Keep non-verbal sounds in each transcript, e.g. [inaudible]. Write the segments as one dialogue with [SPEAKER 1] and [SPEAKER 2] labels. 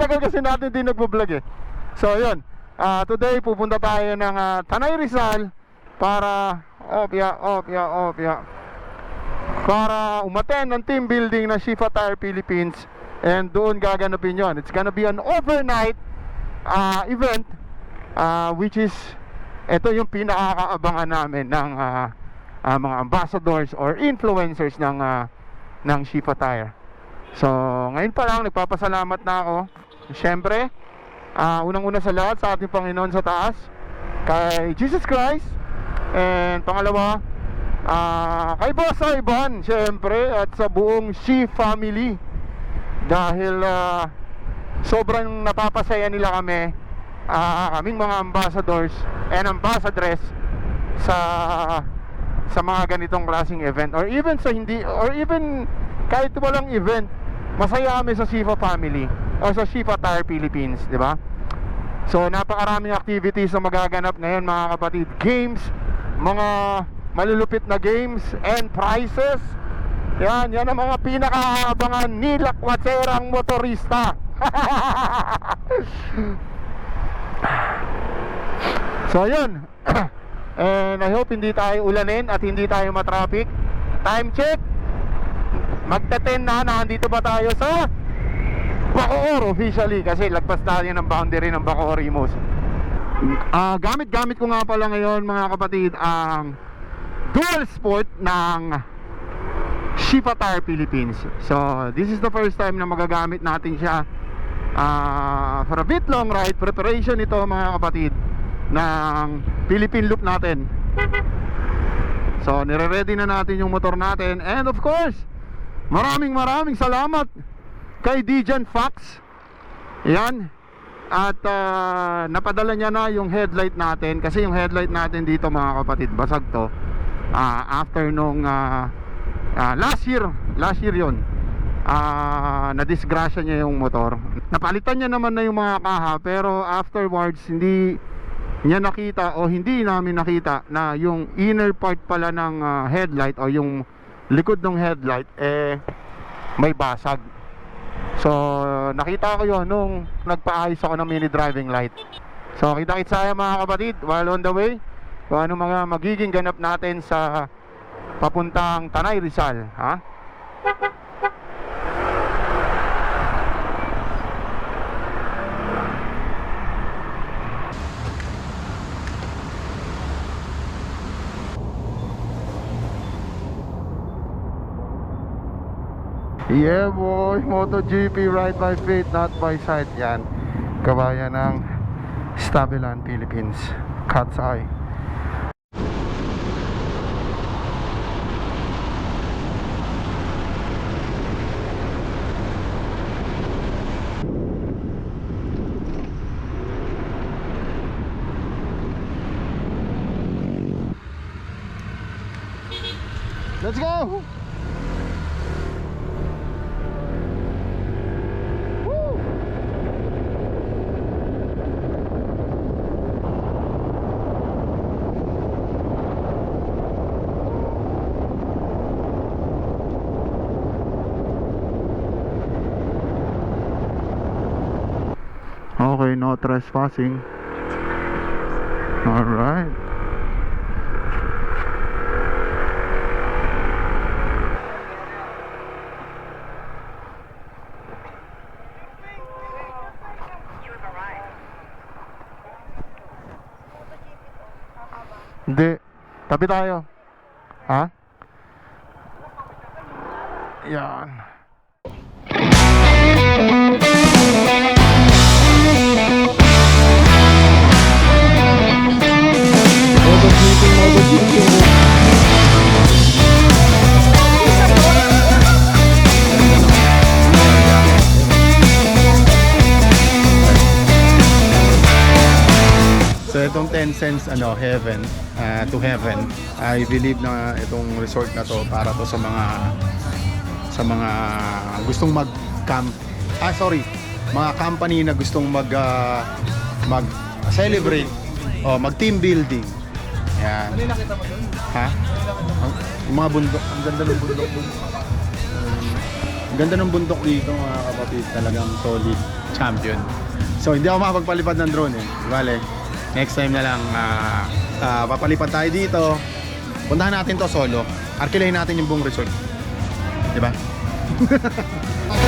[SPEAKER 1] tagal kasi natin din nagpo-vlog eh. So, yun. Ah, today, pupunta tayo ng ah, Tanay Rizal para opya, opya, opya. Para umaten ng team building ng Shifa Tire Philippines and doon gaganapin yon. It's gonna be an overnight ah, event ah, which is ito yung pinakakaabangan namin ng ah, ah, mga ambassadors or influencers ng ah, ng Shifa Tire. So, ngayon pa lang nagpapasalamat na ako. Siyempre, ah, unang-una sa lahat sa ating Panginoon sa taas, kay Jesus Christ, and pangalawa, ah, kay Boss Ivan, siyempre, at sa buong She family. Dahil ah, sobrang napapasaya nila kami, ah, kaming mga ambassadors and ambassadress sa sa mga ganitong klaseng event. Or even sa hindi or even kahit walang event masaya kami sa Shifa family o sa Shifa Tire Philippines di ba? So napakaraming activities na magaganap ngayon mga kapatid. Games mga malulupit na games and prizes. Yan yan ang mga pinakaabangan ni lakwatserang motorista. [laughs] So yun [clears throat] And I hope hindi tayo ulanin at hindi tayo matraffic. Time check. Magte-10 na, nandito ba tayo sa Bacoor officially Kasi lagpas tayo ng boundary ng Bacoor Imos Ah, Gamit-gamit ko nga pala ngayon mga kapatid Ang dual sport ng Shifa Tire Philippines. So this is the first time na magagamit natin siya Ah, For a bit long ride. Preparation ito mga kapatid ng Philippine Loop natin. So nire-ready na natin yung motor natin. And of course Maraming maraming salamat Kay Dijan Fox. Yan. At ah, napadala niya na yung headlight natin. Kasi yung headlight natin dito mga kapatid Basag to. Ah, After nung ah, ah, Last year. Last year yon ah na-disgrasya niya yung motor. Napalitan niya naman na yung mga kaha Pero afterwards hindi niya nakita o hindi namin nakita na yung inner part pala ng ah, headlight o yung likod ng headlight eh may basag. So nakita ko yon nung nagpaayos ako ng mini driving light. So kita-kits tayo mga kapatid while on the way kung ano mga magiging ganap natin sa papuntang Tanay Rizal, ha? Yeah boy, MotoGP ride by faith, not by sight. Yan, kabayan ng Stabilan, Philippines. Cat's Eye. Let's go! Okay, no trespassing. All right. Hindi. Tabi tayo. Ha? Yan. Itong 10 cents ano heaven ah, to heaven I believe na itong resort na to para to sa mga sa mga gustong mag camp ah sorry mga company na gustong mag ah, mag celebrate o mag team building
[SPEAKER 2] Yan.
[SPEAKER 3] Ano nakita mo dun?
[SPEAKER 2] Ha? Ang, yung mga bundok. Ang ganda ng bundok dun. Um, ang ganda ng bundok dito mga kapatid. Talagang solid champion. So hindi ako makapagpalipad ng drone eh. Bale, next time na lang ah, ah, papalipad tayo dito. Puntahan natin to solo. Arkilahin natin yung buong resort. Di [laughs]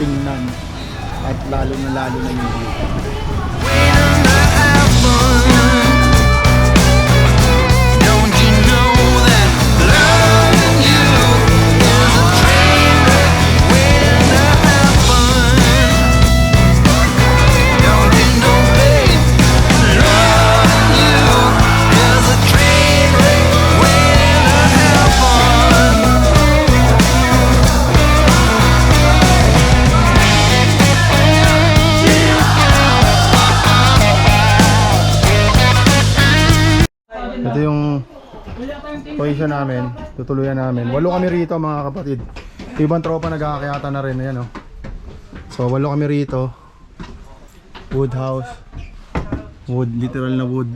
[SPEAKER 2] tingnan at lalo na lalo na yung view. Position namin, tutuluyan namin. Walo kami rito mga kapatid. Ibang tropa nagkakayata na rin, ayan oh. So walo kami rito. Wood house. Wood, literal na wood.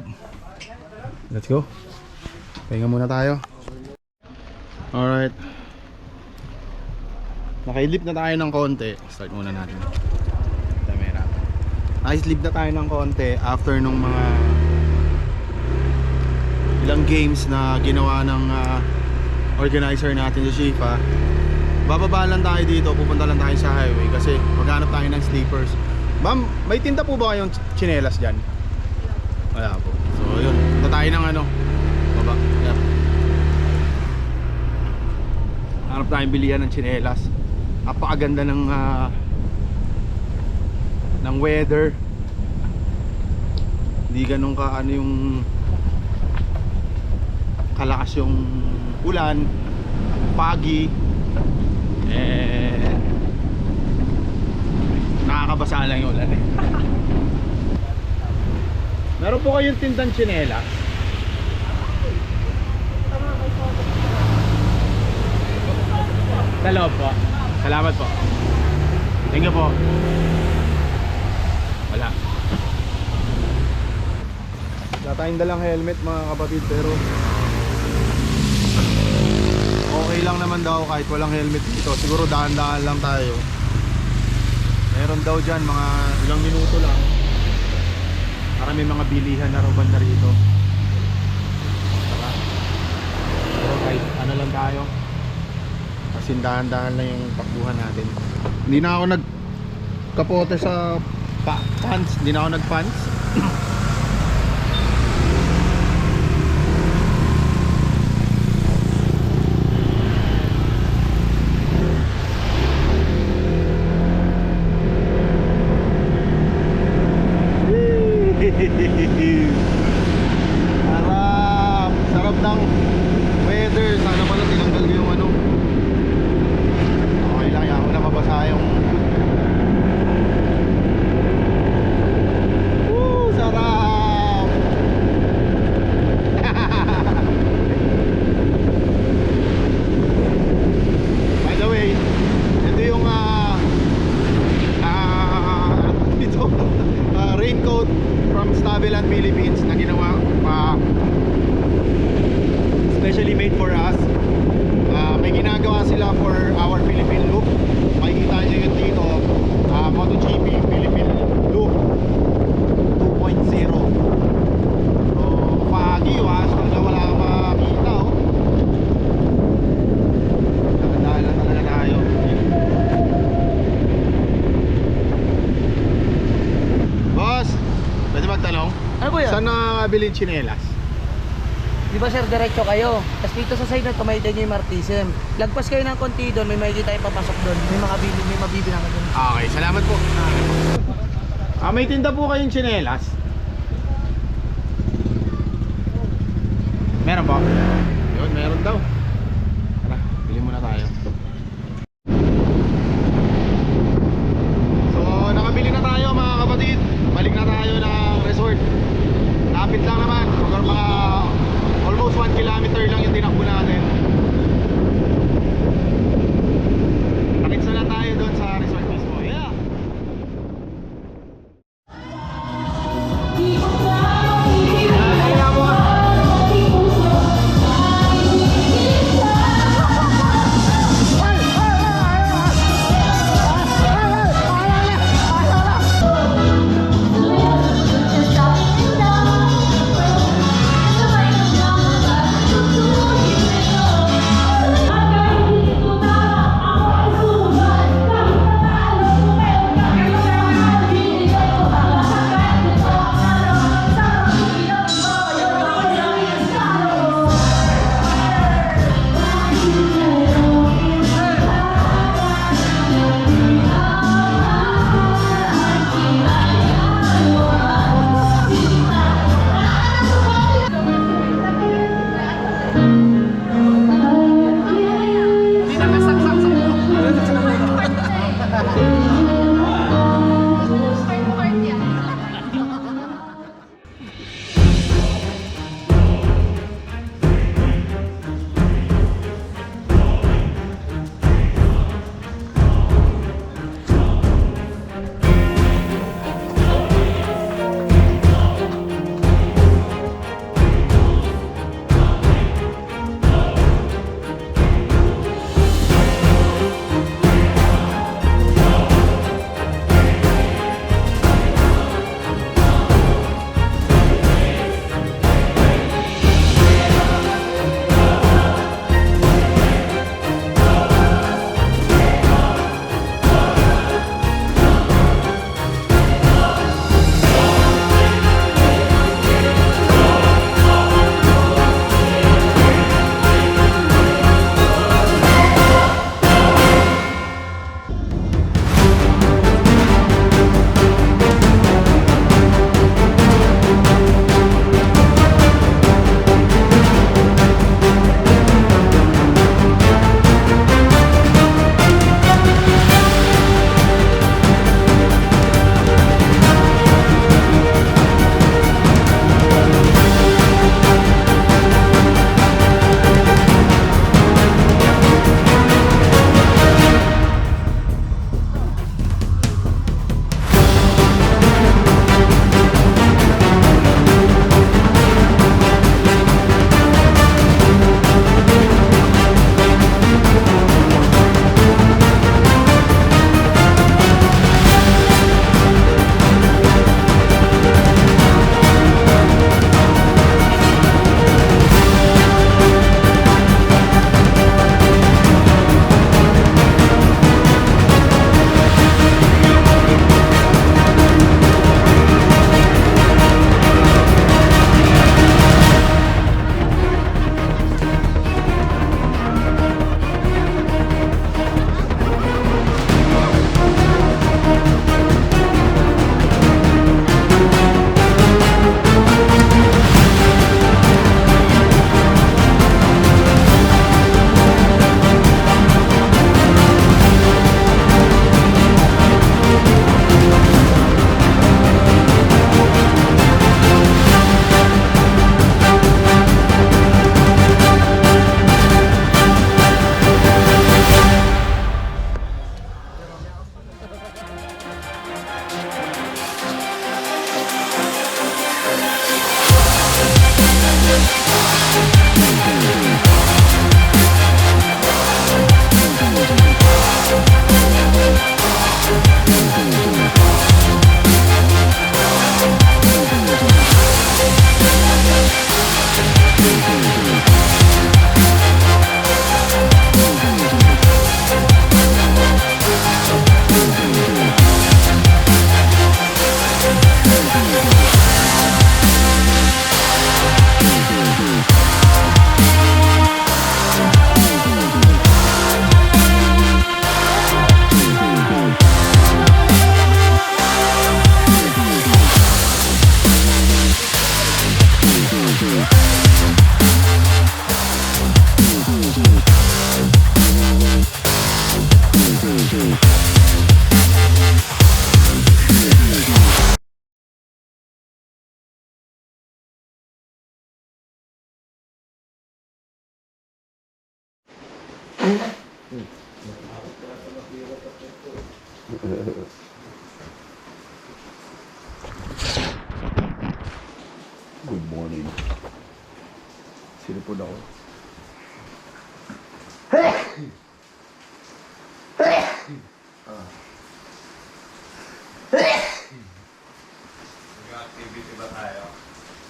[SPEAKER 2] Let's go. Pahinga muna tayo. Alright. Nakaidlip na tayo ng konti. Start muna natin. Camera. Nakaidlip na tayo ng konti after nung mga ilang games na ginawa ng ah, organizer natin sa Shifa. Bababa lang tayo dito, pupunta lang tayo sa highway kasi maghanap tayo ng sleepers. Ma'am, may tinda po ba kayong ch- tsinelas dyan? Wala po. So yun, punta tayo ng ano, baba. Yep. Hanap tayong bilihan ng tsinelas. Napakaganda ng ah, ng weather. Hindi ganun ka ano yung kalakas yung ulan, pagi, eh, nakakabasa lang yung ulan eh. [laughs] Meron po kayong tindang tsinela? Sa loob po. Salamat po. Thank you po. Wala. Wala tayong dalang helmet mga kapatid pero okay lang naman daw kahit walang helmet dito. Siguro dahan-dahan lang tayo. Meron daw dyan mga ilang minuto lang. Para may mga bilihan na roban na rito. Pero kahit ano lang tayo. Kasi dahan-dahan lang yung takbuhan natin. Hindi na ako nagkapote sa pa pants. Hindi na ako nag-pants. Sarap! Sarap ng weather. Sana pala tinanggal ko yung ano. Okay lang, yan. na mabasa yung... Woo! Sarap! Bibili ng tsinelas?
[SPEAKER 4] Di ba sir, diretso kayo. Tapos dito sa side na ito, may nyo yung martism. Lagpas kayo ng konti doon, may makikita tayo papasok doon. May mga bibili, may mabibili ka doon.
[SPEAKER 2] Okay, salamat po. Ah, may tinda po kayong tsinelas? Meron po? Yun, meron daw.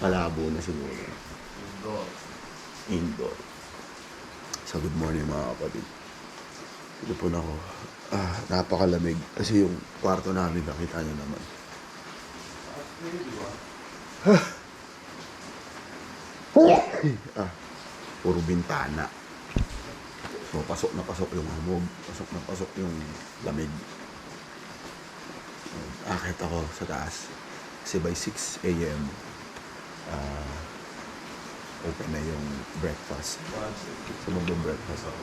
[SPEAKER 2] Malabo na siguro. Indoor. Indoor. So good morning mga kapatid. Sinipod ako. Ah, napakalamig. Kasi yung kwarto namin, nakita niyo naman. ah, puro bintana. So, pasok na pasok yung humog. Pasok na pasok yung lamig. So, akit ako sa taas. Kasi by 6 a.m. ah, open na yung breakfast. So, mag-breakfast ako.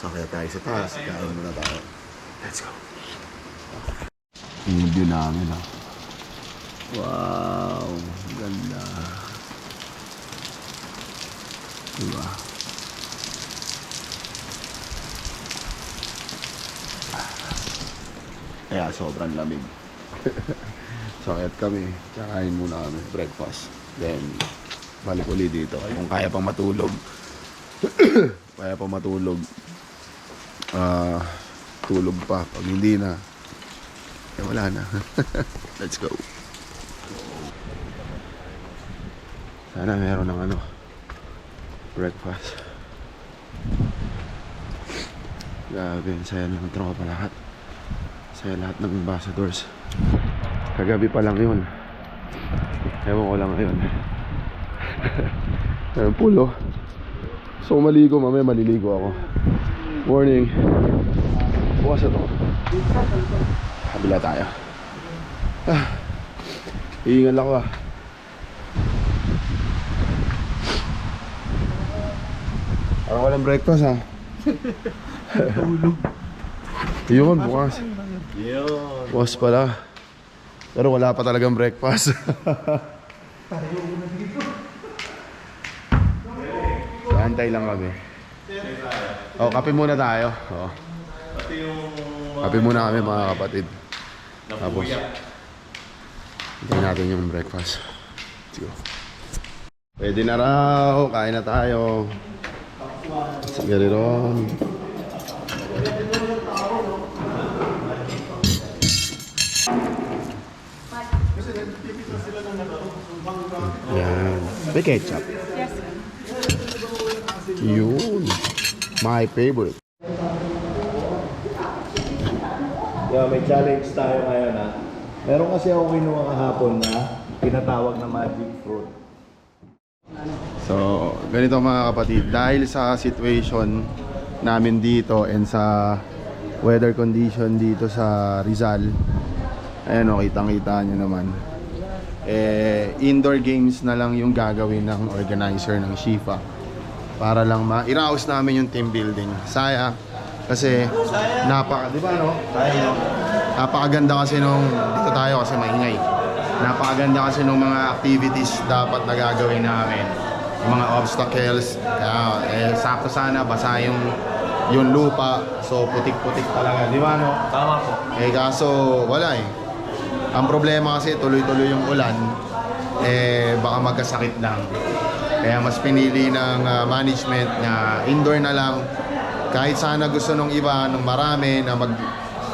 [SPEAKER 2] So, kaya tayo sa taas. Kain muna tayo. Let's go. Yung view namin ah. Wow, ganda. Diba? Kaya sobrang lamig. [laughs] so, kahit kami, kakain muna kami, breakfast. Then, balik ulit dito. Kung kaya pang matulog, [clears throat] kaya pang matulog, ah, tulog pa. Pag hindi na, eh wala na. [laughs] Let's go. Sana meron ng ano, breakfast. Grabe, ang saya ng tropa lahat. Saya lahat ng ambassadors. Kagabi pa lang yun. Ewan ko lang ngayon. [laughs] Ayun, pulo. So, maligo, mamaya maliligo ako. Morning. Bukas na to. Kabila tayo. Ah, iingal ako ah. Parang walang breakfast ha. [laughs] Tulog. Yun, bukas. Yun. Bukas pala. Pero wala pa talagang breakfast. [laughs] so, antay lang kami. Oh, kape muna tayo. Oh. Kape muna kami mga kapatid. Tapos, hintayin natin yung breakfast. Let's go. Pwede na raw. Kain na tayo. Sige ron. Yan. May ketchup. Yes. Yun. My favorite.
[SPEAKER 5] Yeah, may challenge tayo ngayon ha. Meron kasi ako kinuha kahapon na tinatawag na magic fruit.
[SPEAKER 2] So, ganito mga kapatid, dahil sa situation namin dito and sa weather condition dito sa Rizal, ayan o, kitang-kita nyo naman, eh, indoor games na lang yung gagawin ng organizer ng Shifa para lang ma-iraos namin yung team building. Saya, kasi napaka, di ba no? Napakaganda kasi nung, dito tayo kasi maingay. Napakaganda kasi nung mga activities dapat na gagawin namin. Yung mga obstacles, kaya, eh, sakto sana, basa yung, yung lupa. So, putik-putik talaga, di ba no?
[SPEAKER 5] Tama po.
[SPEAKER 2] Eh, kaso, wala eh. Ang problema kasi, tuloy-tuloy yung ulan, eh, baka magkasakit lang. Kaya mas pinili ng ah, management na indoor na lang. Kahit sana gusto nung iba, nung marami, na mag,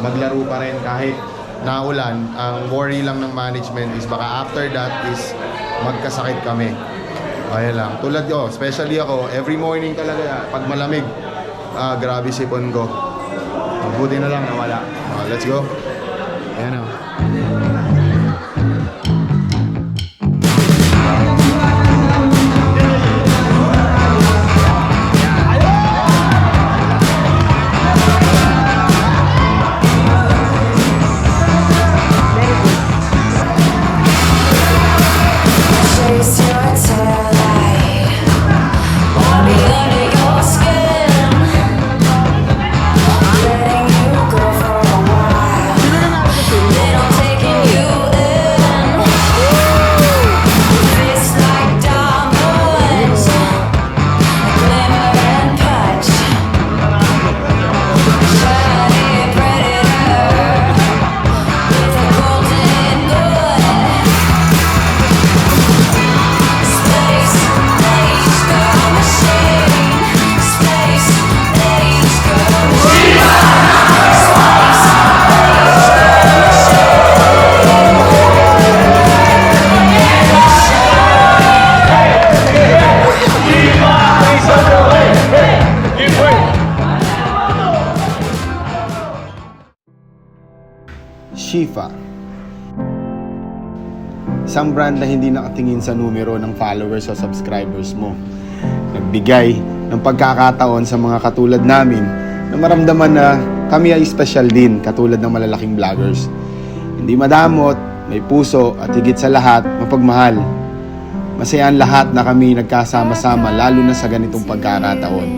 [SPEAKER 2] maglaro pa rin kahit naulan. Ang worry lang ng management is baka after that is magkasakit kami. Kaya lang. Tulad ko, especially ako, every morning talaga, pag malamig, ah, grabe sipon ko. Buti na lang nawala. Ah, let's go. Ayan o.
[SPEAKER 6] Shifa.
[SPEAKER 2] Isang brand na hindi nakatingin sa numero ng followers o subscribers mo. Nagbigay ng pagkakataon sa mga katulad namin na maramdaman na kami ay special din katulad ng malalaking vloggers. Hindi madamot, may puso at higit sa lahat, mapagmahal. Masayaan lahat na kami nagkasama-sama lalo na sa ganitong pagkakataon.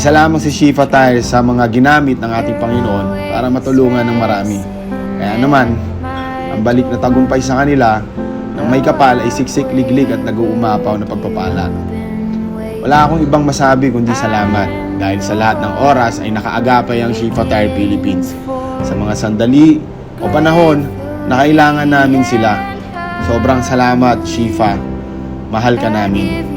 [SPEAKER 2] Isa lamang si Shifa Tires sa mga ginamit ng ating Panginoon para matulungan ng marami. Kaya naman, ang balik na tagumpay sa kanila ng may kapal ay siksik liglig at nag-uumapaw na pagpapala. Wala akong ibang masabi kundi salamat dahil sa lahat ng oras ay nakaagapay ang Shifa Tire Philippines sa mga sandali o panahon na kailangan namin sila. Sobrang salamat, Shifa. Mahal ka namin.